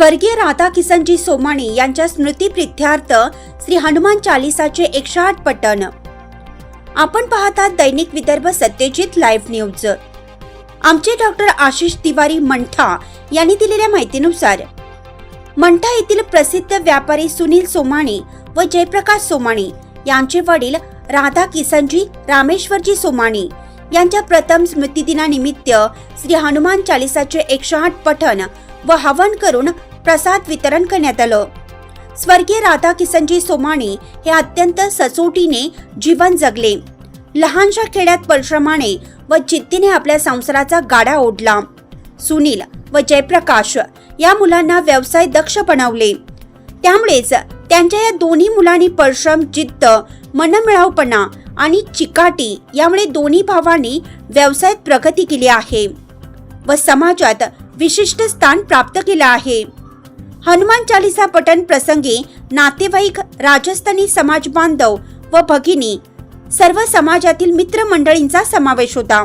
स्वर्गीय राधा किसनजी सोमाणी यांच्या स्मृतीप्रित्यर्थ श्री हनुमान चालिसाचे एकशे आठ पठण. आपण पाहतात दैनिक विदर्भ सत्यजित लाईव्ह न्यूज. आमचे डॉक्टर आशिष तिवारी मंठा यांनी दिलेल्या माहितीनुसार मंठा येथील प्रसिद्ध व्यापारी सुनील सोमाणी व जयप्रकाश सोमाणी यांचे वडील राधा किसनजी रामेश्वरजी सोमाणी यांच्या प्रथम स्मृतिदिनानिमित्त श्री हनुमान चालिसाचे एकशे आठ पठण व हवन करून प्रसाद वितरण करण्यात आलं. स्वर्गीय राधा किसनजी सोमाणी हे अत्यंत सचोटीने जीवन जगले. लहानशा खेड्यात परिश्रमाने व जिद्दीने आपल्या संसाराचा गाडा ओढला. सुनील व जयप्रकाश या मुलांना व्यवसाय दक्ष बनवले. त्यामुळेच त्यांच्या या दोन्ही मुलांनी परिश्रम जिद्द मनमिळावपणा आणि चिकाटी यामुळे दोन्ही भावांनी व्यवसायात प्रगती केली आहे व समाजात विशिष्ट स्थान प्राप्त केलं आहे. हनुमान चालिसा पठण प्रसंगी नातेवाईक राजस्थानी समाज बांधव व भगिनी सर्व समाजातील मित्रमंडळींचा समावेश होता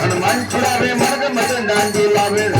હનુમાન છુડાવે મર્દ મત દાંજી લાવે